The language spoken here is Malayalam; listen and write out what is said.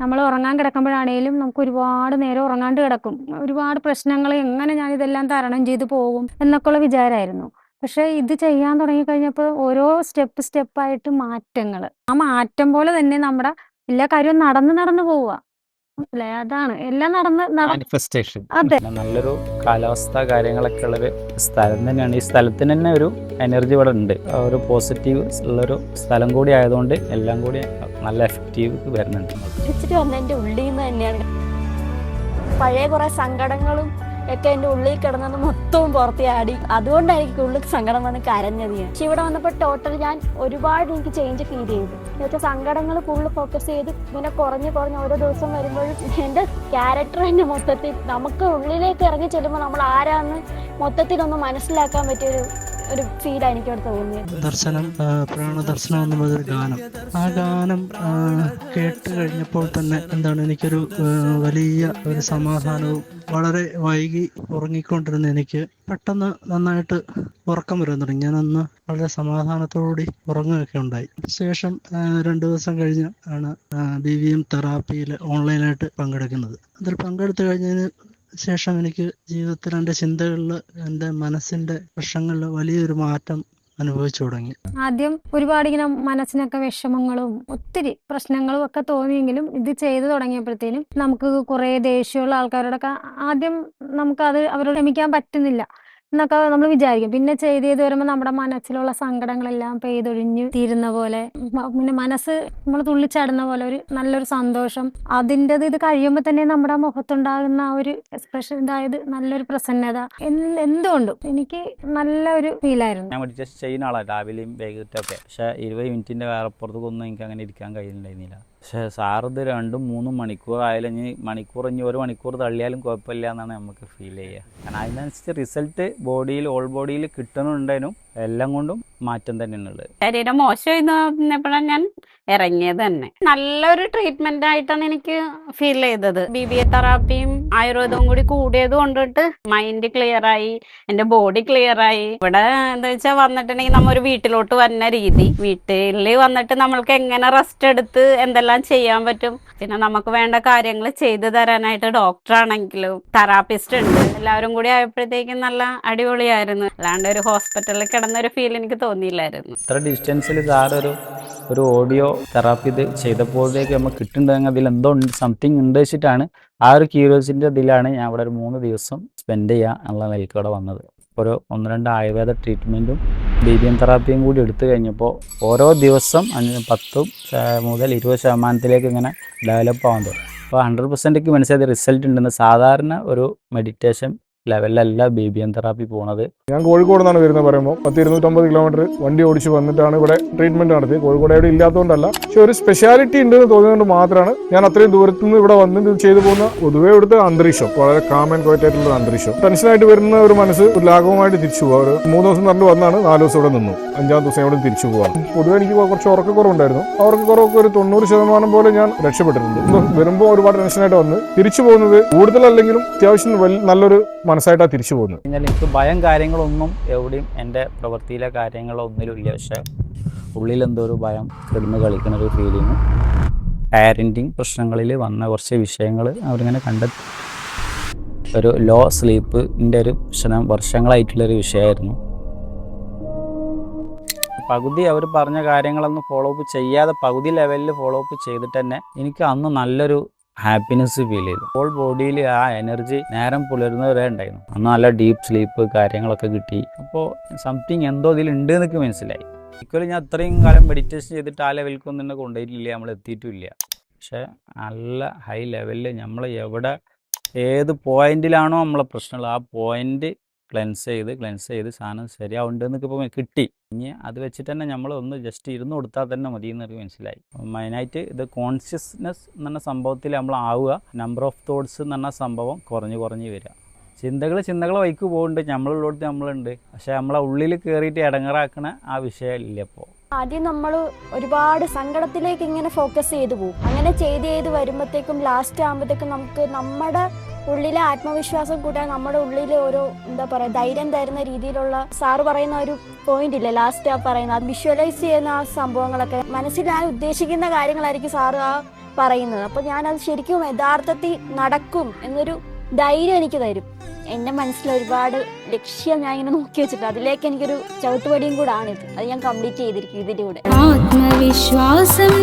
നമ്മൾ ഉറങ്ങാൻ കിടക്കുമ്പോഴാണേലും നമുക്ക് ഒരുപാട് നേരം ഉറങ്ങാണ്ട് കിടക്കും. ഒരുപാട് പ്രശ്നങ്ങൾ എങ്ങനെ ഞാൻ ഇതെല്ലാം തരണം ചെയ്ത് പോകും എന്നൊക്കെയുള്ള വിചാരമായിരുന്നു പക്ഷെ ഇത് ചെയ്യാൻ തുടങ്ങിക്കഴിഞ്ഞപ്പോൾ ഓരോ സ്റ്റെപ്പ് സ്റ്റെപ്പായിട്ട് മാറ്റങ്ങൾ. ആ മാറ്റം പോലെ തന്നെ നമ്മുടെ എല്ലാ കാര്യവും നടന്ന് നടന്നു പോവുക. അല്ലേ? അതാണ്. എല്ലാം നടന്ന് മാനിഫെസ്റ്റേഷൻ അതെ. നല്ലൊരു കാലാവസ്ഥ കാര്യങ്ങളൊക്കെ ഉള്ളൊരു സ്ഥലം തന്നെയാണ്. ഈ സ്ഥലത്തിന് തന്നെ ഒരു എനർജി ഇവിടെ ഉണ്ട്. ഒരു പോസിറ്റീവ് ഉള്ളൊരു സ്ഥലം കൂടി ആയതുകൊണ്ട് എല്ലാം കൂടി നല്ല എഫക്റ്റീവ് വരുന്നുണ്ട്. വന്നതിന്റെ ഉള്ളിൽ നിന്ന് തന്നെയാണ്. പഴയ കുറെ സങ്കടങ്ങളും ഒക്കെ എന്റെ ഉള്ളിൽ കിടന്നത് മൊത്തവും പുറത്തിയാടി അതുകൊണ്ടായിരിക്കും ഉള്ളിൽ സങ്കടം വന്ന് കരഞ്ഞത് ഞാൻ. പക്ഷെ ഇവിടെ വന്നപ്പോൾ ടോട്ടൽ ഞാൻ ഒരുപാട് എനിക്ക് ചേഞ്ച് ഫീൽ ചെയ്തു. എന്നുവെച്ചാൽ സങ്കടങ്ങൾ ഫുള്ള് ഫോക്കസ് ചെയ്ത് ഇങ്ങനെ കുറഞ്ഞ് കുറഞ്ഞ് ഓരോ ദിവസം വരുമ്പോഴും എന്റെ ക്യാരക്ടർ തന്നെ മൊത്തത്തിൽ നമുക്ക് ഉള്ളിലേക്ക് ഇറങ്ങി ചെല്ലുമ്പോൾ നമ്മൾ ആരാന്ന് മൊത്തത്തിലൊന്ന് മനസ്സിലാക്കാൻ പറ്റിയൊരു ഒരു ഫീലാണ് എനിക്കവിടെ തോന്നിയത്. ദർശനം പ്രാണദർശനം എന്ന് ഗാനം. ആ ഗാനം കേട്ട് കഴിഞ്ഞപ്പോൾ തന്നെ എന്താണ് എനിക്കൊരു വലിയ ഒരു സമാധാനവും വളരെ വൈകി ഉറങ്ങിക്കൊണ്ടിരുന്ന എനിക്ക് പെട്ടെന്ന് നന്നായിട്ട് ഉറക്കം വരാൻ തുടങ്ങി. ഞാൻ അന്ന് വളരെ സമാധാനത്തോടുകൂടി ഉറങ്ങുകയൊക്കെ ഉണ്ടായി. ശേഷം രണ്ടു ദിവസം കഴിഞ്ഞ് ആണ് ബി വി എം തെറാപ്പിയിൽ ഓൺലൈനായിട്ട് പങ്കെടുക്കുന്നത്. അതിൽ പങ്കെടുത്തു കഴിഞ്ഞതിന് ശേഷം എനിക്ക് ജീവിതത്തിൽ എന്റെ ചിന്തകളിൽ എന്റെ മനസ്സിന്റെ പ്രശ്നങ്ങളിൽ വലിയൊരു മാറ്റം അനുഭവിച്ചു തുടങ്ങി. ആദ്യം ഒരുപാട് ഇങ്ങനെ മനസ്സിനൊക്കെ വിഷമങ്ങളും ഒത്തിരി പ്രശ്നങ്ങളും ഒക്കെ തോന്നിയെങ്കിലും ഇത് ചെയ്തു തുടങ്ങിയപ്പോഴത്തേനും നമുക്ക് കുറെ ദേഷ്യമുള്ള ആൾക്കാരോടൊക്കെ ആദ്യം നമുക്കത് അവരോട് ക്ഷമിക്കാൻ പറ്റുന്നില്ല. എന്നൊക്കെ നമ്മൾ വിചാരിക്കും. പിന്നെ ചെയ്ത് ചെയ്ത് വരുമ്പോൾ നമ്മുടെ മനസ്സിലുള്ള സങ്കടങ്ങളെല്ലാം പെയ്തൊഴിഞ്ഞ് തീരുന്ന പോലെ പിന്നെ മനസ്സ് നമ്മൾ തുള്ളിച്ചാടുന്ന പോലെ ഒരു നല്ലൊരു സന്തോഷം. അതിന്റെത് ഇത് കഴിയുമ്പോൾ തന്നെ നമ്മുടെ മുഖത്തുണ്ടാകുന്ന ആ ഒരു എക്സ്പ്രഷൻ ഇതായത് നല്ലൊരു പ്രസന്നത. എന്ത് എന്തുകൊണ്ടും? എനിക്ക് നല്ലൊരു ഫീലായിരുന്നു ഞാൻ മെഡിറ്റേഷൻ ചെയ്യുന്ന ആളാണ് രാവിലെയും വൈകിട്ടൊക്കെ. പക്ഷേ ഇരുപത് മിനിറ്റിന്റെ പുറത്തൊന്നും എനിക്ക് അങ്ങനെ ഇരിക്കാൻ കഴിയുന്നുണ്ടായിരുന്നില്ല. പക്ഷേ സാറിത് രണ്ടും മൂന്നും മണിക്കൂർ ആയാലും ഇനി മണിക്കൂർ ഇനി ഒരു മണിക്കൂർ തള്ളിയാലും കുഴപ്പമില്ല എന്നാണ് നമുക്ക് ഫീൽ ചെയ്യുക. കാരണം അതിനനുസരിച്ച് റിസൾട്ട് ബോഡിയിൽ ഓൾ ബോഡിയിൽ കിട്ടണുണ്ടേനും എല്ലാം കൊണ്ടും മാറ്റം തന്നെയാണ് ഉള്ളത് ശരീരം മോശം തോന്നിയപ്പോഴാണ് ഞാൻ ഇറങ്ങിയത് തന്നെ. നല്ലൊരു ട്രീറ്റ്മെന്റ് ആയിട്ടാണ് എനിക്ക് ഫീൽ ചെയ്തത്. ബി ബി എ തെറാപ്പിയും ആയുർവേദവും കൂടി കൂടിയത് കൊണ്ടിട്ട് മൈൻഡ് ക്ലിയർ ആയി എന്റെ ബോഡി ക്ലിയർ ആയി. ഇവിടെ എന്താ വെച്ചാൽ വന്നിട്ടുണ്ടെങ്കിൽ നമ്മ ഒരു വീട്ടിലോട്ട് വരുന്ന രീതി. വീട്ടിൽ വന്നിട്ട് നമ്മൾക്ക് എങ്ങനെ റെസ്റ്റ് എടുത്ത് എന്തെല്ലാം ചെയ്യാൻ പറ്റും? പിന്നെ നമുക്ക് വേണ്ട കാര്യങ്ങൾ ചെയ്തു തരാനായിട്ട് ഡോക്ടർ ആണെങ്കിലും തെറാപ്പിസ്റ്റ് ഉണ്ട്. എല്ലാവരും കൂടി ആയപ്പോഴത്തേക്കും നല്ല അടിപൊളിയായിരുന്നു. അല്ലാണ്ട് ഒരു ഹോസ്പിറ്റലിൽ കിടന്നൊരു ഫീൽ എനിക്ക് തോന്നിയില്ലായിരുന്നു. ഇത്ര ഡിസ്റ്റൻസിൽ സാറൊരു ഒരു ഓഡിയോ തെറാപ്പി ഇത് ചെയ്തപ്പോഴത്തേക്ക് നമുക്ക് കിട്ടുന്നുണ്ടെങ്കിൽ അതിൽ എന്തോ ഉണ്ട് സംതിങ് ഉണ്ട് വെച്ചിട്ടാണ് ആ ഒരു ക്യൂരിയോസിന്റെ ഇതിലാണ് ഞാൻ ഇവിടെ ഒരു മൂന്ന് ദിവസം സ്പെൻഡ് ചെയ്യുക എന്നുള്ള നിലയ്ക്ക് ഇവിടെ വന്നത്. ഒരു ഒന്ന് രണ്ട് ആയുർവേദ ട്രീറ്റ്മെന്റും ബി തെറാപ്പിയും കൂടി എടുത്തു കഴിഞ്ഞപ്പോൾ ഓരോ ദിവസം അഞ്ച് പത്തും മുതൽ ഇരുപത് ശതമാനത്തിലേക്ക് ഇങ്ങനെ ഡെവലപ്പ് ആവാൻ തുടങ്ങി അപ്പോൾ ഹൺഡ്രഡ് പെർസെന്റേക്ക് മനസ്സിലായത് റിസൾട്ട് ഉണ്ടെന്ന് സാധാരണ ഒരു മെഡിറ്റേഷൻ ലെവലിലല്ല ബേബിയൻ തെറാപ്പി പോണത്. ഞാൻ കോഴിക്കോട് നിന്നാണ് വരുന്നത് പറയുമ്പോൾ പത്ത് ഇരുന്നൂറ്റമ്പത് കിലോമീറ്റർ വണ്ടി ഓടിച്ച് വന്നിട്ടാണ് ഇവിടെ ട്രീറ്റ്മെന്റ് നടത്തിയത്. കോഴിക്കോട് എവിടെ ഇല്ലാത്തതുകൊണ്ടല്ല പക്ഷെ ഒരു സ്പെഷ്യാലിറ്റി ഉണ്ടെന്ന് തോന്നിയതുകൊണ്ട് മാത്രമാണ് ഞാൻ അത്രയും ദൂരത്തു നിന്ന് ഇവിടെ വന്ന് ചെയ്തു പോകുന്ന പൊതുവേ ഇവിടുത്തെ അന്തരീക്ഷം. വളരെ കാമൻ ആൻഡ് അന്തരീക്ഷം. ടെൻഷനായിട്ട് വരുന്ന ഒരു മനസ്സ് ലാഘവമായിട്ട് തിരിച്ചു പോകാം ഒരു മൂന്ന് ദിവസം നടന്നു വന്നാണ് നാല് ദിവസം ഇവിടെ നിന്നു. അഞ്ചാം ദിവസം ഇവിടെ തിരിച്ചു പോകാം പൊതുവെ എനിക്ക് കുറച്ച് ഉറക്കക്കുറവുണ്ടായിരുന്നു. ഉറക്കക്കുറവൊക്കെ ഒരു തൊണ്ണൂറ് ശതമാനം പോലെ ഞാൻ രക്ഷപ്പെട്ടിട്ടുണ്ട്. വരുമ്പോൾ ഒരുപാട് ടെൻഷനായിട്ട് വന്ന് തിരിച്ചു പോകുന്നത് കൂടുതലല്ലെങ്കിലും അത്യാവശ്യം നല്ലൊരു മനസ്സായിട്ടാണ് തിരിച്ചു പോകുന്നത്. കഴിഞ്ഞാൽ എനിക്ക് ഭയം കാര്യങ്ങളൊന്നും എവിടെയും എന്റെ പ്രവൃത്തിയിലെ കാര്യങ്ങളോ ഇല്ല. പക്ഷേ ഉള്ളിൽ എന്തോ ഒരു ഭയം കിടന്ന് കളിക്കുന്ന ഒരു ഫീലിങ് പാരന്റിങ് പ്രശ്നങ്ങളിൽ വന്ന കുറച്ച് വിഷയങ്ങൾ അവരിങ്ങനെ കണ്ടെത്തി. ഒരു ലോ സ്ലീപ്പിന്റെ ഒരു പ്രശ്നം വർഷങ്ങളായിട്ടുള്ളൊരു വിഷയമായിരുന്നു. പകുതി അവർ പറഞ്ഞ കാര്യങ്ങളൊന്നും ഫോളോ അപ്പ് ചെയ്യാതെ പകുതി ലെവലിൽ ഫോളോ അപ്പ് ചെയ്തിട്ട് തന്നെ എനിക്ക് അന്ന് നല്ലൊരു ഹാപ്പിനെസ് ഫീൽ ചെയ്തു. ഹോൾ ബോഡിയിൽ ആ എനർജി നേരം പുലരുന്നവരെ ഉണ്ടായിരുന്നു. അന്ന് നല്ല ഡീപ്പ് സ്ലീപ്പ് കാര്യങ്ങളൊക്കെ കിട്ടി. അപ്പോൾ സംതിങ് എന്തോ ഇതിലുണ്ട് എന്നൊക്കെ മനസ്സിലായി. ഇക്വലി ഞാൻ അത്രയും കാലം മെഡിറ്റേഷൻ ചെയ്തിട്ട് ആ ലെവലിലേക്കൊന്നും തന്നെ കൊണ്ടുപോയിട്ടില്ല. നമ്മൾ എത്തിയിട്ടില്ല പക്ഷേ നല്ല ഹൈ ലെവലിൽ നമ്മൾ എവിടെ ഏത് പോയിന്റിലാണോ നമ്മളെ പ്രശ്നമുള്ളത്. ആ പോയിന്റ് ക്ലെൻസ് ചെയ്ത് ക്ലെൻസ് ചെയ്ത് സാധനം ശരിയാവുണ്ടെന്നൊക്കെ ഇപ്പോൾ കിട്ടി. ഇനി അത് വെച്ചിട്ട് തന്നെ നമ്മൾ ഒന്ന് ജസ്റ്റ് ഇരുന്ന് കൊടുത്താൽ തന്നെ മതി എന്നൊക്കെ മനസ്സിലായി. മെയിനായിട്ട് ഇത് കോൺഷ്യസ്നെസ് എന്ന് പറഞ്ഞ സംഭവത്തിൽ നമ്മൾ ആവുക. നമ്പർ ഓഫ് തോട്ട്സ് എന്ന് പറഞ്ഞ സംഭവം കുറഞ്ഞ് കുറഞ്ഞ് വരിക. ചിന്തകൾ ചിന്തകൾ വൈക്ക് പോകുന്നുണ്ട് നമ്മളുള്ളടത്ത് നമ്മളുണ്ട്. പക്ഷെ നമ്മളെ ഉള്ളിൽ കയറിയിട്ട് ഇടങ്ങറാക്കണ ആ വിഷയമില്ല ഇപ്പോൾ. ആദ്യം നമ്മൾ ഒരുപാട് സങ്കടത്തിലേക്ക് ഇങ്ങനെ ഫോക്കസ് ചെയ്തു പോകും. അങ്ങനെ ചെയ്ത് ചെയ്ത് വരുമ്പോഴത്തേക്കും ലാസ്റ്റ് ആകുമ്പോഴത്തേക്കും നമുക്ക് നമ്മുടെ ഉള്ളിലെ ആത്മവിശ്വാസം കൂട്ടാൻ നമ്മുടെ ഉള്ളിലെ ഓരോ എന്താ പറയാ ധൈര്യം തരുന്ന രീതിയിലുള്ള സാറ് പറയുന്ന ഒരു പോയിന്റ് ഇല്ലേ ലാസ്റ്റ് ആ പറയുന്ന വിഷ്വലൈസ് ചെയ്യുന്ന ആ സംഭവങ്ങളൊക്കെ മനസ്സിൽ ഞാൻ ഉദ്ദേശിക്കുന്ന കാര്യങ്ങളായിരിക്കും സാറ് ആ പറയുന്നത്. അപ്പോൾ ഞാനത് ശരിക്കും യഥാർത്ഥത്തിൽ നടക്കും എന്നൊരു ധൈര്യം എനിക്ക് തരും. എന്റെ മനസ്സിൽ ഒരുപാട് ലക്ഷ്യം ഞാൻ ഇങ്ങനെ നോക്കി വെച്ചിട്ട് അതിലേക്ക് എനിക്കൊരു ചവിട്ടുപടിയും കൂടെ ആണിത്. അത് ഞാൻ കംപ്ലീറ്റ് ചെയ്തിരിക്കും ഇതിന്റെ കൂടെ. ആത്മവിശ്വാസം